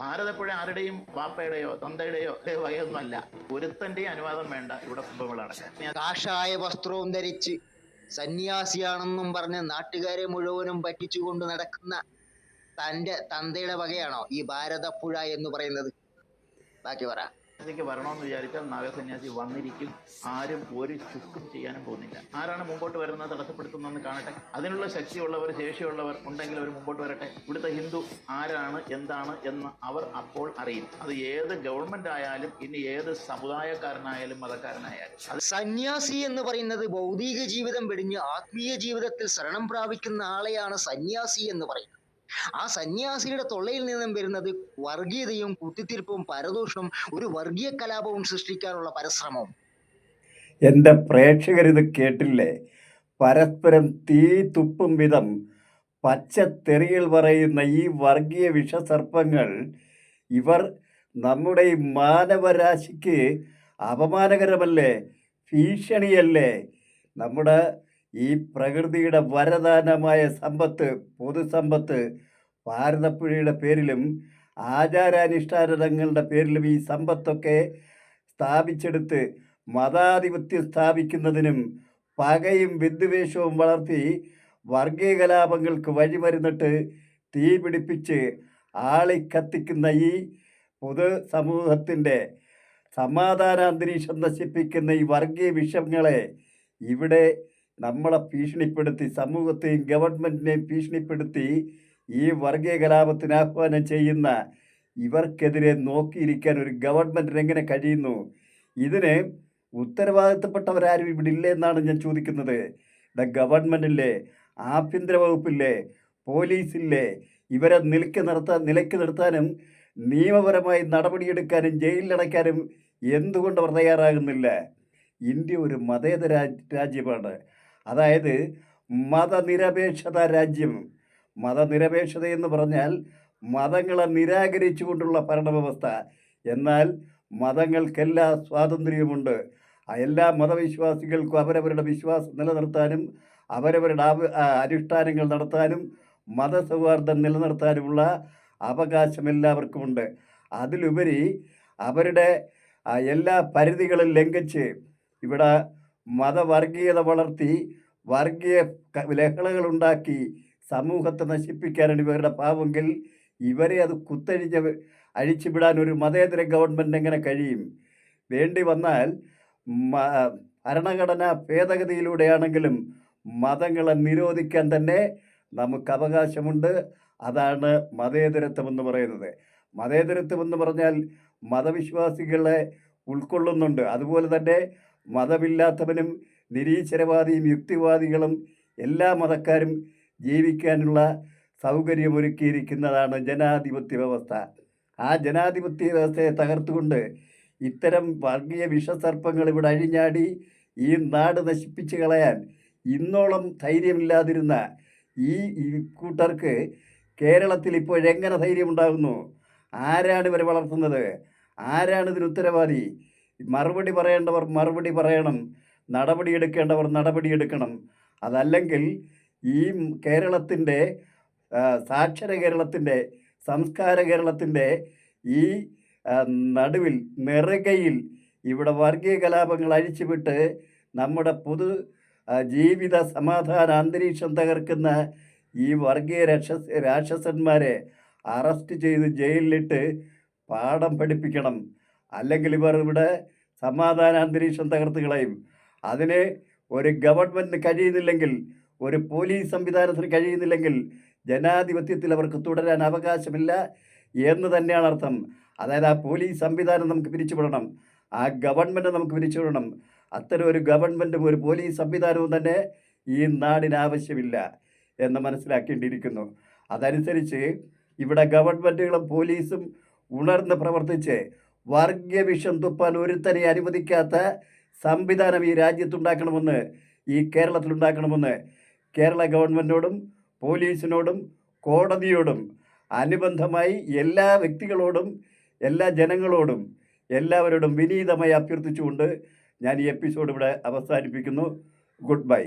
ഭാരതപ്പുഴ ആരുടെയും പാപ്പയുടെയോ തന്തയുടെയോ വകയൊന്നുമല്ല. ഒരുത്തന്റെയും അനുവാദം വേണ്ട ഇവിടെ കുംഭമേള കാഷായ വസ്ത്രവും ധരിച്ച് സന്യാസിയാണെന്നും പറഞ്ഞ് നാട്ടുകാരെ മുഴുവനും പറ്റിച്ചുകൊണ്ട് നടക്കുന്ന തന്റെ തന്തയുടെ വകയാണോ ഈ ഭാരതപ്പുഴ എന്ന് പറയുന്നത്? ബാക്കി പറ. സന്യാസിക്ക് വരണമെന്ന് വിചാരിച്ചാൽ നാഗസന്യാസി വന്നിരിക്കും. ആരും ഒരു ചുക്കും ചെയ്യാനും പോകുന്നില്ല. ആരാണ് മുമ്പോട്ട് വരുന്നത് തടസ്സപ്പെടുത്തുന്നതെന്ന് കാണട്ടെ. അതിനുള്ള ശക്തിയുള്ളവർ ശേഷിയുള്ളവർ ഉണ്ടെങ്കിൽ അവർ മുമ്പോട്ട് വരട്ടെ. ഇവിടുത്തെ ഹിന്ദു ആരാണ് എന്താണ് എന്ന് അവർ അപ്പോൾ അറിയും. അത് ഏത് ഗവൺമെന്റ് ആയാലും ഇനി ഏത് സമുദായക്കാരനായാലും മതക്കാരനായാലും. സന്യാസി എന്ന് പറയുന്നത് ഭൗതിക ജീവിതം വെടിഞ്ഞ് ആത്മീയ ജീവിതത്തിൽ ശരണം പ്രാപിക്കുന്ന ആളെയാണ് സന്യാസി എന്ന് പറയുന്നത്. ആ സന്യാസിയുടെ തൊള്ളയിൽ നിന്നും വരുന്നത് വർഗീയതയും കുത്തിത്തിരിപ്പും പരദോഷവും ഒരു വർഗീയ കലാപവും സൃഷ്ടിക്കാനുള്ള പരിശ്രമവും. എന്റെ പ്രേക്ഷകരിത് കേട്ടില്ലേ? പരസ്പരം തീ തുപ്പും വിധം പച്ചത്തെറികൾ പറയുന്ന ഈ വർഗീയ വിഷസർപ്പങ്ങൾ ഇവർ നമ്മുടെ ഈ മാനവരാശിക്ക് അപമാനകരമല്ലേ? ഭീഷണിയല്ലേ? നമ്മുടെ ഈ പ്രകൃതിയുടെ വരദാനമായ സമ്പത്ത് പൊതുസമ്പത്ത് ഭാരതപ്പുഴയുടെ പേരിലും ആചാരാനുഷ്ഠാനങ്ങളുടെ പേരിലും ഈ സമ്പത്തൊക്കെ സ്ഥാപിച്ചെടുത്ത് മതാധിപത്യം സ്ഥാപിക്കുന്നതിനും പകയും വിദ്വേഷവും വളർത്തി വർഗീയ കലാപങ്ങൾക്ക് വഴിമരുന്നിട്ട് തീ പിടിപ്പിച്ച് ആളിക്കത്തിക്കുന്ന ഈ പൊതു സമൂഹത്തിന്റെ സമാധാന അന്തരീക്ഷം നശിപ്പിക്കുന്ന ഈ വർഗീയ വിഷങ്ങളെ ഇവിടെ നമ്മളെ ഭീഷണിപ്പെടുത്തി സമൂഹത്തെയും ഗവൺമെന്റിനെയും ഭീഷണിപ്പെടുത്തി ഈ വർഗീയ കലാപത്തിന് ആഹ്വാനം ചെയ്യുന്ന ഇവർക്കെതിരെ നോക്കിയിരിക്കാൻ ഒരു ഗവൺമെന്റിന് എങ്ങനെ കഴിയുന്നു? ഇതിന് ഉത്തരവാദിത്തപ്പെട്ടവരാരും ഇവിടെ ഇല്ലേ എന്നാണ് ഞാൻ ചോദിക്കുന്നത്. ഇവിടെ ഗവൺമെന്റില്ലേ ആഭ്യന്തര വകുപ്പില്ലേ? പോലീസില്ലേ ഇവരെ നിലയ്ക്ക് നിർത്താൻ നിലയ്ക്ക് നിർത്താനും നിയമപരമായി നടപടിയെടുക്കാനും ജയിലിലടയ്ക്കാനും എന്തുകൊണ്ട് അവർ തയ്യാറാകുന്നില്ല? ഇന്ത്യ ഒരു മതേതര രാജ്യമാണ്. അതായത് മതനിരപേക്ഷത രാജ്യം. മതനിരപേക്ഷത എന്ന് പറഞ്ഞാൽ മതങ്ങളെ നിരാകരിച്ചുകൊണ്ടുള്ള ഭരണവ്യവസ്ഥ. എന്നാൽ മതങ്ങൾക്കെല്ലാ സ്വാതന്ത്ര്യമുണ്ട് എല്ലാ മതവിശ്വാസികൾക്കും അവരവരുടെ വിശ്വാസം നിലനിർത്താനും അവരവരുടെ അനുഷ്ഠാനങ്ങൾ നടത്താനും മതസൗഹാർദ്ദം നിലനിർത്താനുമുള്ള അവകാശം എല്ലാവർക്കുമുണ്ട് അതിലുപരി അവരുടെ എല്ലാ പരിധികളും ലംഘിച്ച് ഇവിടെ മതവർഗീയത വളർത്തി വർഗീയ ലഹളകളുണ്ടാക്കി സമൂഹത്തെ നശിപ്പിക്കാനാണ് ഇവരുടെ പാവെങ്കിൽ ഇവരെ അത് കുത്തഴിഞ്ഞ് അഴിച്ചുവിടാൻ ഒരു മതേതര ഗവൺമെന്റ് എങ്ങനെ കഴിയും? വേണ്ടി വന്നാൽ ഭരണഘടനാ ഭേദഗതിയിലൂടെയാണെങ്കിലും മതങ്ങളെ നിരോധിക്കാൻ തന്നെ നമുക്ക് അവകാശമുണ്ട്. അതാണ് മതേതരത്വം എന്ന് പറയുന്നത്. മതേതരത്വം എന്ന് പറഞ്ഞാൽ മതവിശ്വാസികളെ ഉൾക്കൊള്ളുന്നുണ്ട്. അതുപോലെ തന്നെ മതമില്ലാത്തവനും നിരീശ്വരവാദിയും യുക്തിവാദികളും എല്ലാ മതക്കാരും ജീവിക്കാനുള്ള സൗകര്യമൊരുക്കിയിരിക്കുന്നതാണ് ജനാധിപത്യ വ്യവസ്ഥ. ആ ജനാധിപത്യ വ്യവസ്ഥയെ തകർത്തുകൊണ്ട് ഇത്തരം വർഗീയ വിഷസർപ്പങ്ങൾ ഇവിടെ അഴിഞ്ഞാടി ഈ നാട് നശിപ്പിച്ച് കളയാൻ ഇന്നോളം ധൈര്യമില്ലാതിരുന്ന ഈ കൂട്ടർക്ക് കേരളത്തിൽ ഇപ്പോഴെങ്ങനെ ധൈര്യമുണ്ടാകുന്നു? ആരാണ് ഇവരെ വളർത്തുന്നത്? ആരാണ് ഇതിന് ഉത്തരവാദി? മറുപടി പറയേണ്ടവർ മറുപടി പറയണം. നടപടിയെടുക്കേണ്ടവർ നടപടിയെടുക്കണം. അതല്ലെങ്കിൽ ഈ കേരളത്തിന്റെ സാക്ഷര കേരളത്തിന്റെ സംസ്കാര കേരളത്തിന്റെ ഈ നടുവിൽ നിറകയിൽ ഇവിടെ വർഗീയ കലാപങ്ങൾ അഴിച്ചുവിട്ട് നമ്മുടെ പൊതു ജീവിത സമാധാന അന്തരീക്ഷം തകർക്കുന്ന ഈ വർഗീയ രാക്ഷസ രാക്ഷസന്മാരെ അറസ്റ്റ് ചെയ്ത് ജയിലിലിട്ട് പാഠം പഠിപ്പിക്കണം. അല്ലെങ്കിൽ ഇവർ ഇവിടെ സമാധാന അന്തരീക്ഷം തകർത്ത് കളയും. അതിന് ഒരു ഗവൺമെന്റ് കഴിയുന്നില്ലെങ്കിൽ ഒരു പോലീസ് സംവിധാനത്തിന് കഴിയുന്നില്ലെങ്കിൽ ജനാധിപത്യത്തിൽ അവർക്ക് തുടരാൻ അവകാശമില്ല എന്ന് തന്നെയാണ് അർത്ഥം. അതായത് ആ പോലീസ് സംവിധാനം നമുക്ക് പിരിച്ചുവിടണം. ആ ഗവൺമെന്റ് നമുക്ക് പിരിച്ചുവിടണം. അത്തരം ഒരു ഗവൺമെന്റും ഒരു പോലീസ് സംവിധാനവും തന്നെ ഈ നാടിന് ആവശ്യമില്ല എന്ന് മനസ്സിലാക്കേണ്ടിയിരിക്കുന്നു. അതനുസരിച്ച് ഇവിടെ ഗവൺമെന്റുകളും പോലീസും ഉണർന്ന് പ്രവർത്തിച്ച് വർഗീയവിഷം തുപ്പാൻ ഒരുത്തനെ അനുവദിക്കാത്ത സംവിധാനം ഈ രാജ്യത്തുണ്ടാക്കണമെന്ന് ഈ കേരളത്തിലുണ്ടാക്കണമെന്ന് കേരള ഗവൺമെന്റോടും പോലീസിനോടും കോടതിയോടും അനുബന്ധമായി എല്ലാ വ്യക്തികളോടും എല്ലാ ജനങ്ങളോടും എല്ലാവരോടും വിനീതമായി അഭ്യർത്ഥിച്ചുകൊണ്ട് ഞാൻ ഈ എപ്പിസോഡ് ഇവിടെ അവസാനിപ്പിക്കുന്നു. Good bye.